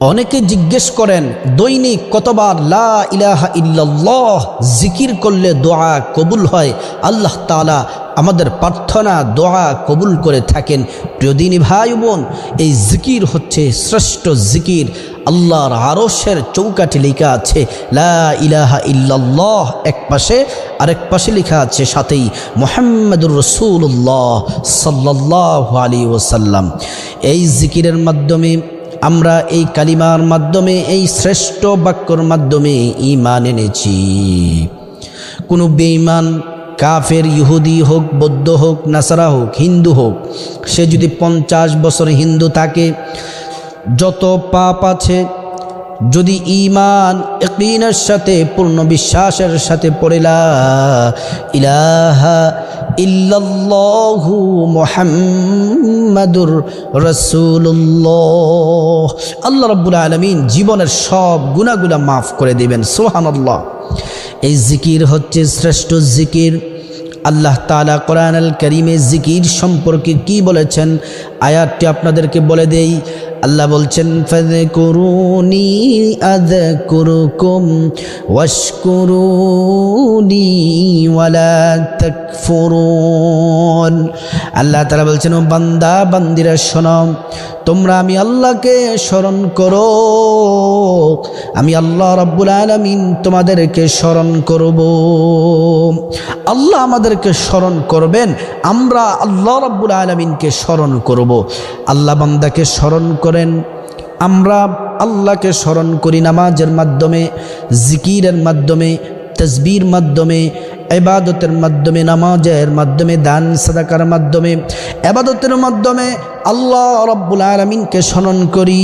অনেকে জিজ্ঞেস করেন, দৈনিক কতবার লা ইলাহা ইল্লাল্লাহ জিকির করলে দোয়া কবুল হয়? আল্লাহ তালা আমাদের প্রার্থনা, দোয়া কবুল করে থাকেন। প্রিয়দিনী ভাই বোন, এই জিকির হচ্ছে শ্রেষ্ঠ জিকির। আল্লাহর আরশের চৌকাঠে লেখা আছে, লা ইলাহা ইল্লাল্লাহ। এক পাশে আরেক পাশে লেখা আছে সাথেই, মোহাম্মদুর রসুল্লাহ সাল্লাহ আলী ওসাল্লাম এই জিকিরের মাধ্যমে আমরা এই কালিমার মাধ্যমে, এই শ্রেষ্ঠ বাক্যর মাধ্যমে ইমান এনেছি। কোনো বেঈমান, কাফের, ইহুদি হোক, বৌদ্ধ হোক, নাসারা হোক, হিন্দু হোক, সে যদি পঞ্চাশ বছর হিন্দু থাকে, যত পাপ আছে, যদি ইমান একদিনের সাথে, পূর্ণ বিশ্বাসের সাথে পড়েলা ইলাহা ইল্লাল্লাহু মুহাম্মাদুর রাসূলুল্লাহ। আল্লাহ রাব্বুল আলামিন জীবনের সব গুনাহগুলা মাফ করে দিবেন, সুবহানাল্লাহ। এই জিকির হচ্ছে শ্রেষ্ঠ জিকির। আল্লাহ তালা কোরআন আল করিমে জিকির সম্পর্কে কি বলেছেন? আয়াতটি আপনাদেরকে বলে দেই আল্লাহ বলছেন ফেদে করুনি আদ কুরুকুম ওয়াশকুরুনি ওয়ালা তাকফুরুন। আল্লাহ তালা বলছেন, ও বান্দা, বান্দিরা, শোনো, তোমরা আমি আল্লাহকে স্মরণ করো। আমি আল্লাহ রাব্বুল আলমিন তোমাদেরকে স্মরণ করব। আল্লাহ আমাদেরকে স্মরণ করবেন, আমরা আল্লাহ রাব্বুল আলমিনকে স্মরণ করব। আল্লাহ বান্দাকে স্মরণ করেন। আমরা আল্লাহকে স্মরণ করি নামাজের মাধ্যমে, জিকিরের মাধ্যমে, তসবির মাধ্যমে এবাদতের মাধ্যমে, নামাজের মাধ্যমে, দান সাদাকার মাধ্যমে এবাদতের মাধ্যমে আল্লাহ রব্বুল আলমিনকে স্মরণ করি।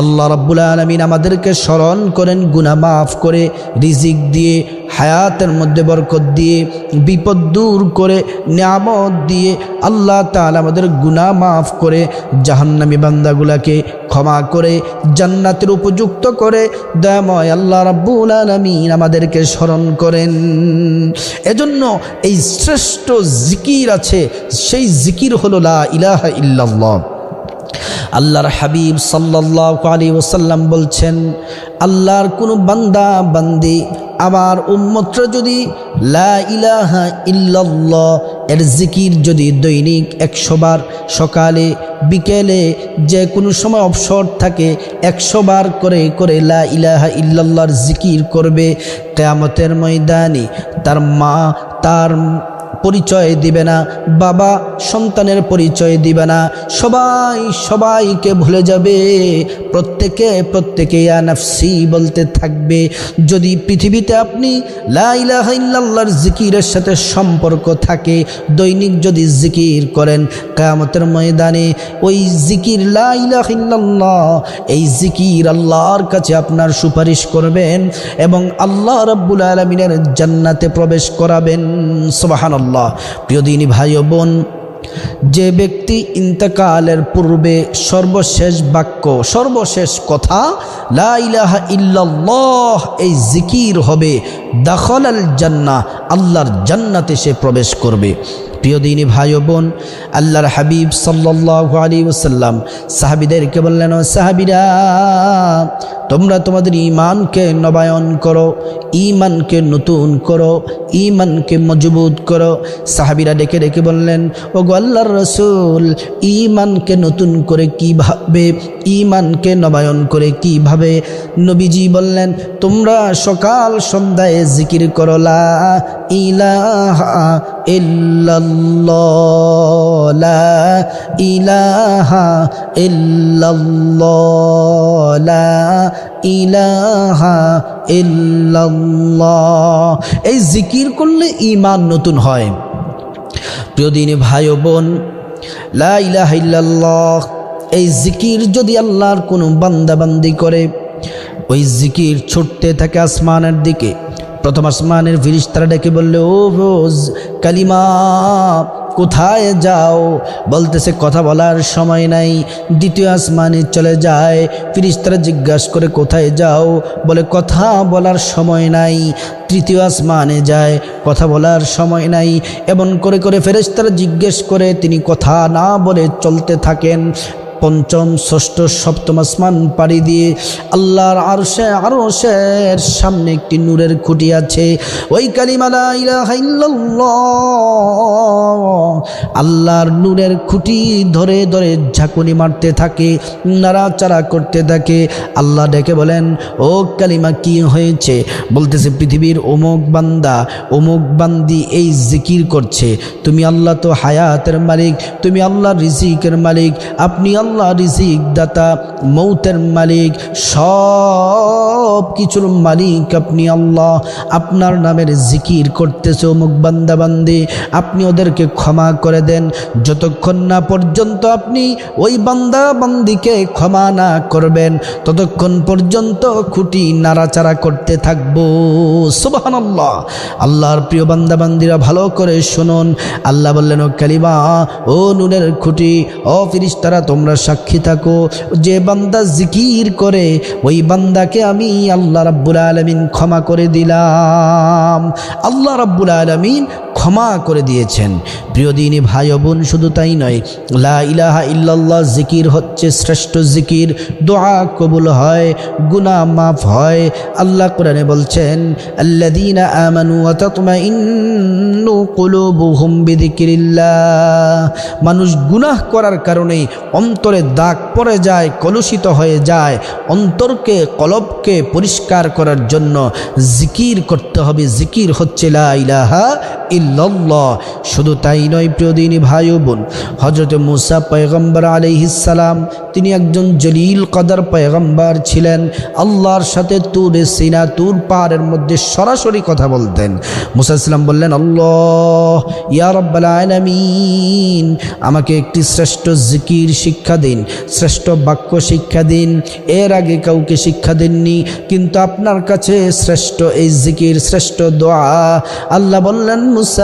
আল্লাহ রব্বুল আলমিন আমাদেরকে স্মরণ করেন গুনা মাফ করে, রিজিক দিয়ে হায়াতের মধ্যে বরকত দিয়ে, বিপদ দূর করে, নিয়ামত দিয়ে আল্লাহ তালা আমাদের গুনা মাফ করে, জাহান্নামী বান্দাগুলাকে ক্ষমা করে, জান্নাতের উপযুক্ত করে, দয়াময় আল্লাহ রাব্বুল আলমিন আমাদেরকে স্মরণ করেন। এজন্য এই শ্রেষ্ঠ জিকির আছে, সেই জিকির হলো লা ইলাহা ইল্লাল্লাহ। আল্লাহর হাবিব সাল্লাহ আলী ওসাল্লাম বলছেন, আল্লাহর কোনো বান্দা, বান্দি আমার উম্মতরা যদি লা ইলাহা ইল্লাল্লাহ এর জিকির যদি দৈনিক একশোবার সকালে, বিকেলে যে কোনো সময় অবসর থাকে, একশো বার করে করে লা ইলাহা ইল্লাল্লাহর জিকির করবে, কেয়ামতের ময়দানে তার মা, তার পরিচয় দিবে না, বাবা সন্তানের পরিচয় দিবে না, সবাই সবাইকে ভুলে যাবে, প্রত্যেকে প্রত্যেকে আনাফসি বলতে থাকবে। যদি পৃথিবীতে আপনি লাইলাহার জিকিরের সাথে সম্পর্ক থাকে, দৈনিক যদি জিকির করেন কামতের ময়দানে ওই জিকির লাইলাহিল্লাহ এই জিকির আল্লাহর কাছে আপনার সুপারিশ করবেন এবং আল্লাহ রব্বুল আলমিনের জান্নাতে প্রবেশ করাবেন। সোবাহান আল্লাহ প্রিয় দিনী ভাই ও বোন, যে ব্যক্তি ইন্তকালের পূর্বে সর্বশেষ বাক্য, সর্বশেষ কথা, লা ইলাহা ইল্লাল্লাহ, এই জিকির হবে দাখল আল জান্না আল্লাহর জান্নাতে সে প্রবেশ করবে। প্রিয় দিনী ভাই ও বোন, আল্লাহর হাবিব সাল্লাহ ওসাল্লাম সাহাবিদেরকে বললেন, ও সাহাবিরা, তোমরা তোমাদের ইমানকে নবায়ন করো ইমানকে নতুন করো ইমানকে মজবুত করো। সাহাবিরা ডেকে ডেকে বললেন ও আল্লাহর রসুল ইমানকে নতুন করে কীভাবে ইমানকে নবায়ন করে কীভাবে? নবীজি বললেন, তোমরা সকাল সন্ধ্যায় জিকির করো, লা ইলাহা ইল্লাল্লাহ। লা ইলাহা ইল্লাল্লাহ, লা ইলাহা ইল্লাল্লাহ। এই জিকির করলে ইমান নতুন হয়। প্রিয় দিনী ভাই বোন, লা ইল্লাল্লাহ, এই জিকির যদি আল্লাহর কোনো বান্দাবান্দি করে, ওই জিকির ছুটতে থাকে আসমানের দিকে। প্রথম আসমানের ফিরিস্তারা ডেকে বললে, ও রোজ কালিমা কোথায় যাও? বলতেছে, কথা বলার সময় নাই, দ্বিতীয় আসমানে চলে যায়। ফিরিস্তারা জিজ্ঞাসা করে, কোথায় যাও? বলে, কথা বলার সময় নাই, তৃতীয় আসমানে যায়, কথা বলার সময় নাই। এমন করে করে ফেরেস্তারা জিজ্ঞেস করে, তিনি কথা না বলে চলতে থাকেন? পঞ্চম, ষষ্ঠ, সপ্তম আসমান পাড়ি দিয়ে আল্লাহর আরশে, আরশের সামনে একটি নূরের খুঁটি আছে। ওই কালিমালা আল্লাহর নূরের খুঁটি ধরে ধরে ঝাঁকুনি মারতে থাকে, নাড়াচাড়া করতে থাকে। আল্লাহ ডেকে বলেন, ও কালিমা, কি হয়েছে? বলতেছে, পৃথিবীর অমুক বান্দা, অমুক বান্দি এই জিকির করছে। তুমি আল্লাহ তো হায়াতের মালিক, তুমি আল্লাহ রিজিকের মালিক। আপনি আল্লাহ রিজিক দাতা, মৌতের মালিক সব কিছুর মালিক আপনি আল্লাহ। আপনার নামের জিকির করতেছে অমুক বান্দাবান্দি, আপনি ওদেরকে ক্ষমা করে দেন। যতক্ষণ না পর্যন্ত আপনি ওই বান্দাবান্দিকে ক্ষমা না করবেন, ততক্ষণ পর্যন্ত খুঁটি নাড়াচাড়া করতে থাকব। সুবাহান আল্লাহ আল্লাহর প্রিয় বান্দা বান্দিরা ভালো করে শুনুন। আল্লাহ বললেন, ও কালিমা, ও নুনের খুঁটি, ও ফিরিস্তারা, তোমরা সাক্ষী থাকো। যে বান্দা জিকির করে, ওই বান্দাকে আমি আল্লাহ রাব্বুল আলমিন ক্ষমা করে দিলাম। আল্লাহ রাব্বুল আলমিন ক্ষমা করে দিয়েছেন। প্রিয় দিনী ভাই বোন, শুধু তাই নয়, লা ইলাহা ইল্লাল্লাহ জিকির হচ্ছে শ্রেষ্ঠ জিকির। দোয়া কবুল হয়, গুনাহ মাফ হয়। আল্লাহ কোরআনে বলছেন, আল্লাযীনা আমানু ওয়া তাতমাইন্নু কুলুবুহুম বিযিকরিল্লাহ। মানুষ গুনাহ করার কারণে অন্তরে দাগ পড়ে যায়, কলুষিত হয়ে যায়। অন্তরকে, কলবকে পরিষ্কার করার জন্য জিকির করতে হবে। জিকির হচ্ছে লা ইলাহা ইল্লাল্লাহ। শুধু তাই নয় প্রিয়দিনী ভাই ও বোন হজরত মুসা পয়গম্বর আলাইহিসালাম তিনি একজন জলিল কদর পয়গম্বর ছিলেন। আল্লাহর সাথে তুর সিনা, তুর পাহাড়ের মধ্যে সরাসরি কথা বলতেন। মুসা ইসলাম বললেন, আল্লাহ, ইয়া রব্বাল আলামিন, আমাকে একটি শ্রেষ্ঠ জিকির শিক্ষা দিন, শ্রেষ্ঠ বাক্য শিক্ষা দিন। এর আগে কাউকে শিক্ষা দেননি, কিন্তু আপনার কাছে শ্রেষ্ঠ এই জিকির, শ্রেষ্ঠ দোয়া। আল্লাহ বললেন, মুসা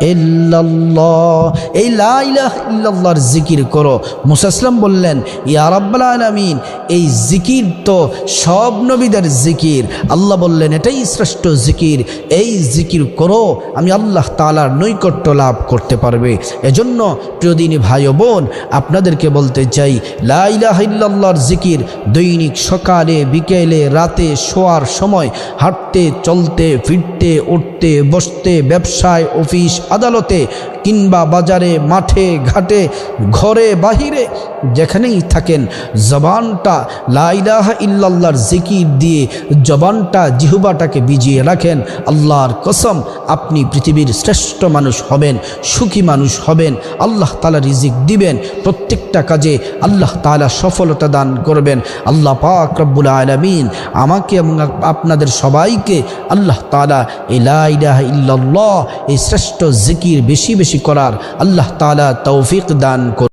এই লা ইলাহা জিকির করো। মুসাসলাম বললেন, ইয়া রাব্বাল আলামিন, এই জিকির তো সব নবীদের জিকির। আল্লাহ বললেন, এটাই শ্রেষ্ঠ জিকির। এই জিকির করো, আমি আল্লাহ তালার নৈকট্য লাভ করতে পারবে। এজন্য প্রিয়দিনী ভাই বোন, আপনাদেরকে বলতে চাই, লা ইলাহা জিকির দৈনিক সকালে, বিকেলে, রাতে শোয়ার সময় হাঁটতে, চলতে, ফিরতে, উঠতে, বসতে, ব্যবসায়, অফিস আদালতে কিংবা বাজারে, মাঠে, ঘাটে, ঘরে, বাহিরে, যেখানেই থাকেন, জবানটা লাইলাহা ইল্লাল্লাহর জিকির দিয়ে জবানটা, জিহুবাটাকে বিজিয়ে রাখেন। আল্লাহর কসম, আপনি পৃথিবীর শ্রেষ্ঠ মানুষ হবেন, সুখী মানুষ হবেন, আল্লাহ তালা রিজিক দিবেন, প্রত্যেকটা কাজে আল্লাহ তালা সফলতা দান করবেন। আল্লাহ পাক রব্বুল আলমিন আমাকে এবং আপনাদের সবাইকে আল্লাহ তালা এই লাইলাহা ইল্লাল্লাহ, এই শ্রেষ্ঠ জিকির বেশি বেশি করার আল্লাহ তালা তৌফিক দান কর